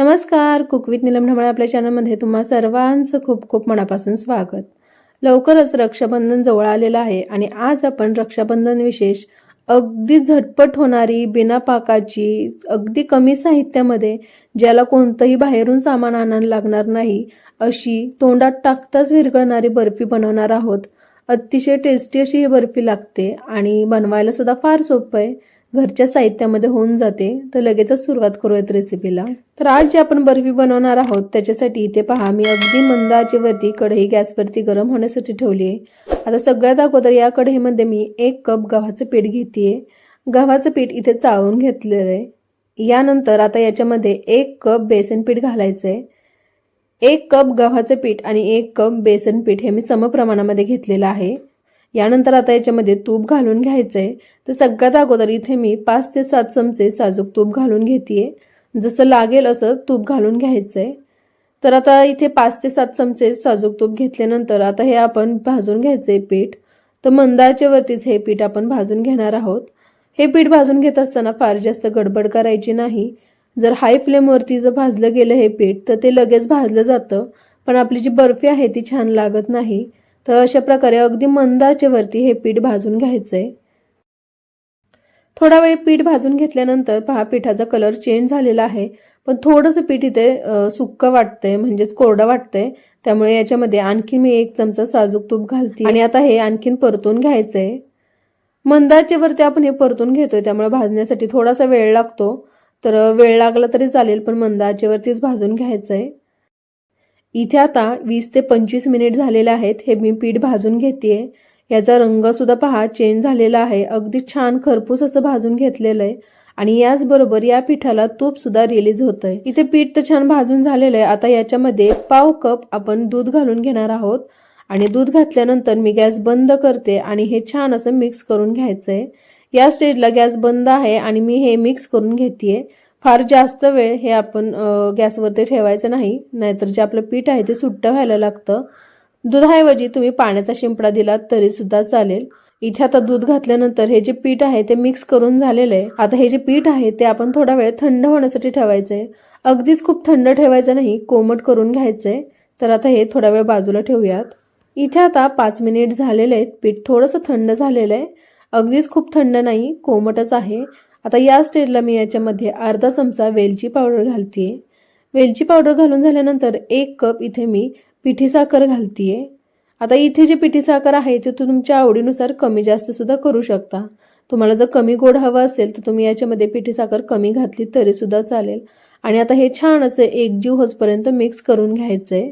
नमस्कार cook with Neelam ढमाळे आपल्या चॅनलमध्ये तुम्हा सर्वांचं खूप खूप मनापासून स्वागत. लवकरच रक्षाबंधन जवळ आलेलं आहे आणि आज आपण रक्षाबंधन विशेष अगदी झटपट होणारी बिना पाकाची अगदी कमी साहित्यामध्ये ज्याला कोणतंही बाहेरून सामान आणायला लागणार नाही अशी तोंडात टाकताच विरघळणारी बर्फी बनवणार आहोत. अतिशय टेस्टी अशी ही बर्फी लागते आणि बनवायला सुद्धा फार सोपं आहे. घरच्या साहित्यामध्ये होऊन जाते. तर लगेचच सुरुवात करूयात रेसिपीला तर आज जे आपण बर्फी बनवणार आहोत त्याच्यासाठी इथे पहा मी अगदी मंद आचेवरती कढई गॅसवरती गरम होण्यासाठी ठेवली आहे. आता सगळ्यात अगोदर या कढईमध्ये मी एक कप गव्हाचं पीठ घेते गव्हाचं पीठ इथे चाळून घेतलेलं आहे. यानंतर आता याच्यामध्ये एक कप बेसन पीठ घालायचं आहे एक कप गव्हाचं पीठ आणि एक कप बेसन पीठ हे मी समप्रमाणामध्ये घेतलेलं आहे. यानंतर आता याच्यामध्ये तूप घालून घ्यायचं आहे तर सगळ्यात अगोदर इथे मी पाच ते सात चमचे साजूक तूप घालून घेते जसं लागेल असं तूप घालून घ्यायचं आहे तर आता इथे पाच ते सात चमचे साजूक तूप घेतल्यानंतर आता हे आपण भाजून घ्यायचं आहे पीठ. तर मंदाच्यावरतीच हे पीठ आपण भाजून घेणार आहोत. हे पीठ भाजून घेत असताना फार जास्त गडबड करायची नाही. जर हाय फ्लेमवरती जर भाजलं गेलं हे पीठ तर ते लगेच भाजलं जातं. पण आपली जी बर्फी आहे ती छान लागत नाही. तर अशा प्रकारे अगदी मंदाच्या वरती हे पीठ भाजून घ्यायचंय. थोडा वेळ पीठ भाजून घेतल्यानंतर पहा पिठाचा कलर चेंज झालेला आहे. पण थोडंसं पीठ इथे सुक्क वाटतंय म्हणजेच कोरडं वाटतंय. त्यामुळे याच्यामध्ये आणखी मी एक चमचा साजूक तूप घालते. आणि आता हे आणखीन परतून घ्यायचंय. आहे वरती आपण हे परतून घेतोय त्यामुळे भाजण्यासाठी थोडासा वेळ लागतो. तर वेळ लागला तरी चालेल पण मंदाच्या वरतीच भाजून घ्यायचंय. इथे आता वीस ते पंचवीस मिनिट झालेले आहेत हे मी पीठ भाजून घेते याचा रंग सुद्धा पहा चेंज झालेला आहे. अगदी छान खरपूस असं भाजून घेतलेलं आहे. आणि याचबरोबर या पिठाला तूप सुद्धा रिलीज होत आहे इथे पीठ तर छान भाजून झालेलं आहे. आता याच्यामध्ये पाव कप आपण दूध घालून घेणार आहोत. आणि दूध घातल्यानंतर मी गॅस बंद करते आणि हे छान असं मिक्स करून घ्यायचं आहे या स्टेजला गॅस बंद आहे आणि मी हे मिक्स करून घेते फार जास्त वेळ हे आपण गॅसवरती ठेवायचं नाही. नाहीतर जे आपलं पीठ आहे ते सुट्टं व्हायला लागतं. दुधाऐवजी तुम्ही पाण्याचा शिंपडा दिलात तरी सुद्धा चालेल. इथे आता दूध घातल्यानंतर हे जे पीठ आहे ते मिक्स करून झालेलं आहे. आता हे जे पीठ आहे ते आपण थोडा वेळ थंड होण्यासाठी ठेवायचं आहे अगदीच खूप थंड ठेवायचं नाही कोमट करून घ्यायचं आहे तर आता हे थोडा वेळ बाजूला ठेवूयात. इथे आता पाच मिनिट झालेले आहेत. पीठ थोडंसं थंड झालेलं आहे. अगदीच खूप थंड नाही कोमटच आहे. आता या स्टेजला मी याच्यामध्ये अर्धा चमचा वेलची पावडर घालतीये. वेलची पावडर घालून झाल्यानंतर एक कप इथे मी पिठी साखर घालतीये. आता इथे जे पिठी साखर आहे ते तुमच्या आवडीनुसार कमी जास्त सुद्धा करू शकता. तुम्हाला जर कमी गोड हवं असेल तर तुम्ही याच्यामध्ये पिठी साखर कमी घातली तरी सुद्धा चालेल. आणि आता हे छान असं एकजीव होसपर्यंत मिक्स करून घ्यायचंय.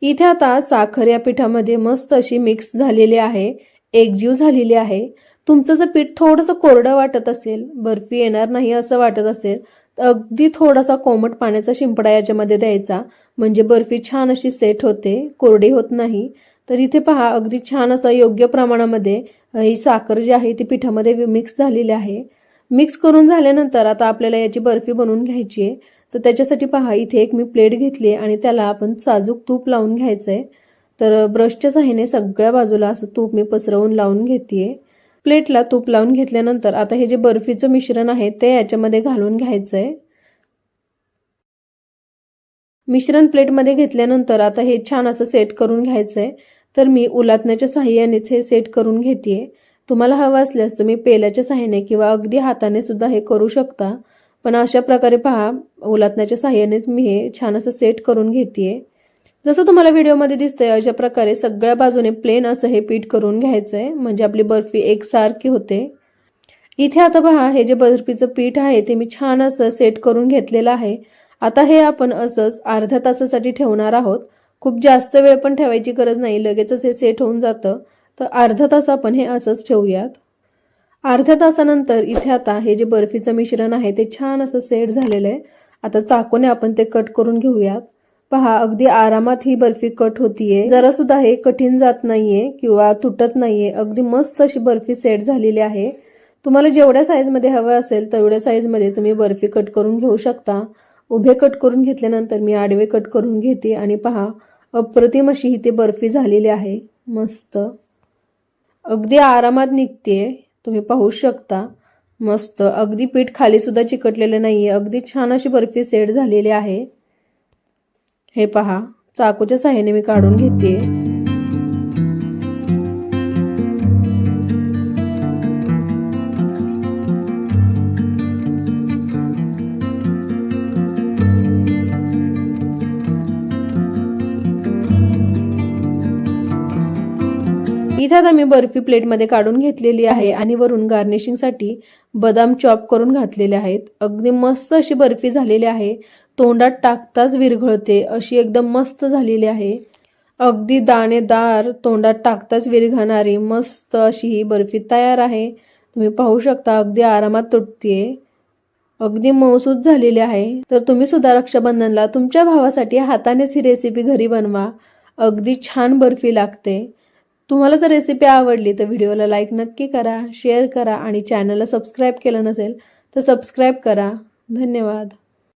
इथे आता साखर या पिठामध्ये मस्त अशी मिक्स झालेली आहे. एकजीव झालेली आहे. तुमचं जर पीठ थोडंसं कोरडं वाटत असेल बर्फी येणार नाही असं वाटत असेल तर अगदी थोडासा कोमट पाण्याचा शिंपडा याच्यामध्ये द्यायचा. म्हणजे बर्फी छान अशी सेट होते कोरडी होत नाही. तर इथे पहा अगदी छान असं योग्य प्रमाणामध्ये ही साखर जी आहे ती पिठामध्ये मिक्स झालेली आहे. मिक्स करून झाल्यानंतर आता आपल्याला याची बर्फी बनवून घ्यायची आहे. तर त्याच्यासाठी पहा इथे एक मी प्लेट घेतली आणि त्याला आपण साजूक तूप लावून घ्यायचं आहे तर ब्रशच्या साह्याने सगळ्या बाजूला असं तूप मी पसरवून लावून घेते प्लेटला तूप लावून घेतल्यानंतर आता हे जे बर्फीचं मिश्रण आहे ते याच्यामध्ये घालून घ्यायचं आहे मिश्रण प्लेटमध्ये घेतल्यानंतर आता हे छान असं सेट करून घ्यायचं आहे तर मी उलातण्याच्या साह्यानेच हे सेट करून घेते तुम्हाला हवं असल्यास तुम्ही पेल्याच्या साह्याने किंवा अगदी हाताने सुद्धा हे करू शकता. पण अशा प्रकारे पहा उलातण्याच्या साह्यानेच मी हे छान असं सेट करून घेते जसं तुम्हाला व्हिडिओमध्ये दिसतंय अशा प्रकारे सगळ्या बाजूने प्लेन असं हे पीठ करून घ्यायचंय. म्हणजे आपली बर्फी एकसारखी होते. इथे आता पहा हे जे बर्फीचं पीठ आहे ते मी छान असं सेट करून घेतलेलं आहे. आता हे आपण असंच अर्ध्या तासासाठी ठेवणार आहोत. खूप जास्त वेळ पण ठेवायची गरज नाही लगेचच हे सेट होऊन जातं. तर अर्धा तास आपण हे असंच ठेवूयात. अर्ध्या तासानंतर इथे आता हे जे बर्फीचं मिश्रण आहे ते छान असं सेट झालेलं आहे. आता चाकूने आपण ते कट करून घेऊयात. पहा अगदी आरामात ही बर्फी कट होतीये. जरा सुद्धा हे कठीण जात नाहीये किंवा तुटत नाहीये. अगदी मस्त अशी बर्फी सेट झालेली आहे. तुम्हाला जेवढ्या साईजमध्ये हवं असेल तेवढ्या साईजमध्ये तुम्ही बर्फी कट करून घेऊ शकता. उभे कट करून घेतल्यानंतर मी आडवे कट करून घेते आणि पहा अप्रतिम अशी ही ती बर्फी झालेली आहे. मस्त. अगदी आरामात निघते तुम्ही पाहू शकता. मस्त. अगदी पीठ खाली सुद्धा चिकटलेलं नाहीये. अगदी छान अशी बर्फी सेट झालेली आहे. हे पहा चाकूच्या साह्याने मी काढून घेते इथे आता मी बर्फी प्लेटमध्ये काढून घेतलेली आहे आणि वरून गार्निशिंगसाठी बदाम चॉप करून घातलेले आहेत. अगदी मस्त अशी बर्फी झालेली आहे. तोंडात टाकताच विरघळते. अशी एकदम मस्त झालेली आहे. अगदी दाणेदार तोंडात टाकताच विरघळणारी मस्त अशी ही बर्फी तयार आहे. तुम्ही पाहू शकता अगदी आरामात तुटते अगदी मौसूद झालेली आहे. तर तुम्ही सुद्धा रक्षाबंधनला तुमच्या भावासाठी हातानेच ही रेसिपी घरी बनवा. अगदी छान बर्फी लागते. तुम्हाला जर रेसिपी आवडली तर व्हिडिओला लाईक नक्की करा शेअर करा आणि चॅनलला सबस्क्राईब केलं नसेल तर सबस्क्राईब करा. धन्यवाद.